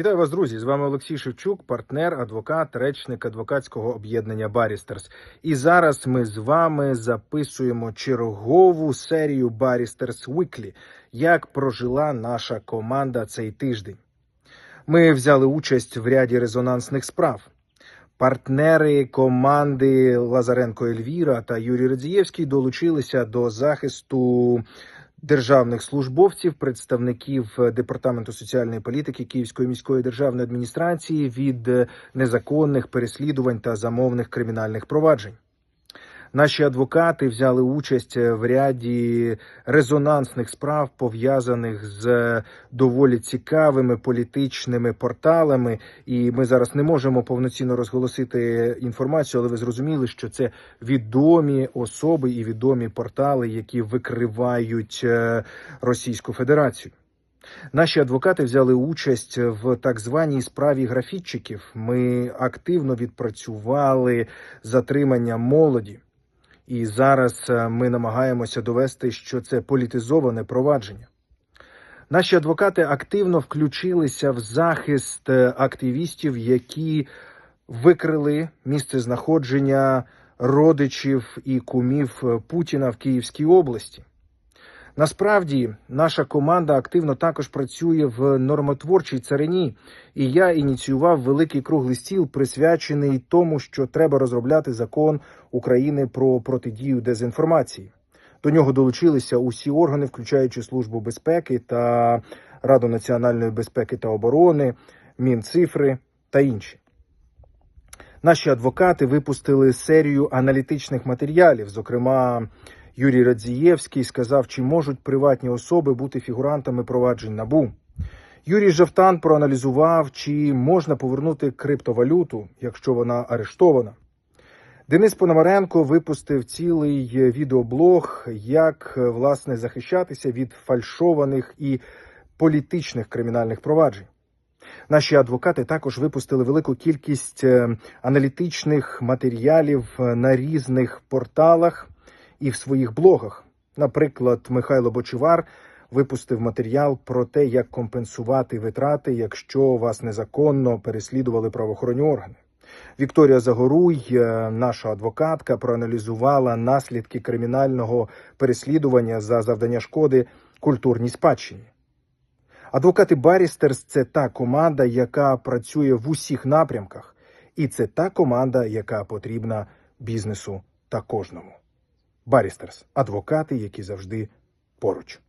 Вітаю вас, друзі! З вами Олексій Шевчук, партнер, адвокат, речник адвокатського об'єднання Барістерс. І зараз ми з вами записуємо чергову серію Барістерс Weekly. Як прожила наша команда цей тиждень. Ми взяли участь в ряді резонансних справ. Партнери команди Лазаренко Ельвіра та Юрій Радзієвський долучилися до захисту державних службовців, представників департаменту соціальної політики Київської міської державної адміністрації від незаконних переслідувань та замовних кримінальних проваджень. Наші адвокати взяли участь в ряді резонансних справ, пов'язаних з доволі цікавими політичними порталами. І ми зараз не можемо повноцінно розголосити інформацію, але ви зрозуміли, що це відомі особи і відомі портали, які викривають е, Російську Федерацію. Наші адвокати взяли участь в так званій справі графітчиків. Ми активно відпрацювали затримання молоді. І зараз е, ми намагаємося довести, що це політизоване провадження. Наші адвокати активно включилися в захист е, активістів, які викрили місце знаходження родичів і кумів е, Путіна в Київській області. Насправді, наша команда активно також працює в нормотворчій царині, і я ініціював великий круглий стіл, присвячений тому, що треба розробляти закон України про протидію дезінформації. До нього долучилися усі органи, включаючи службу безпеки та Раду національної безпеки та оборони, Мінцифри та інші. Наші адвокати випустили серію аналітичних матеріалів, зокрема. Юрій Радзієвський сказав, чи можуть приватні особи бути фігурантами проваджень набу. Юрій Жавтан проаналізував, чи можна повернути криптовалюту, якщо вона арештована. Денис Пономаренко випустив цілий відеоблог, як власне захищатися від фальшованих і політичних кримінальних проваджень. Наші адвокати також випустили велику кількість аналітичних матеріалів на різних порталах і в своїх блогах. Наприклад, Михайло Бочевар випустив матеріал про те, як компенсувати витрати, якщо вас незаконно переслідували правоохоронні органи. Вікторія Загоруй, наша адвокатка, проаналізувала наслідки кримінального переслідування за завдання шкоди культурній спадщині. Адвокати Барістерс це та команда, яка працює в усіх напрямках, і це та команда, яка потрібна бізнесу та кожному. Барістерс адвокати, які завжди поруч.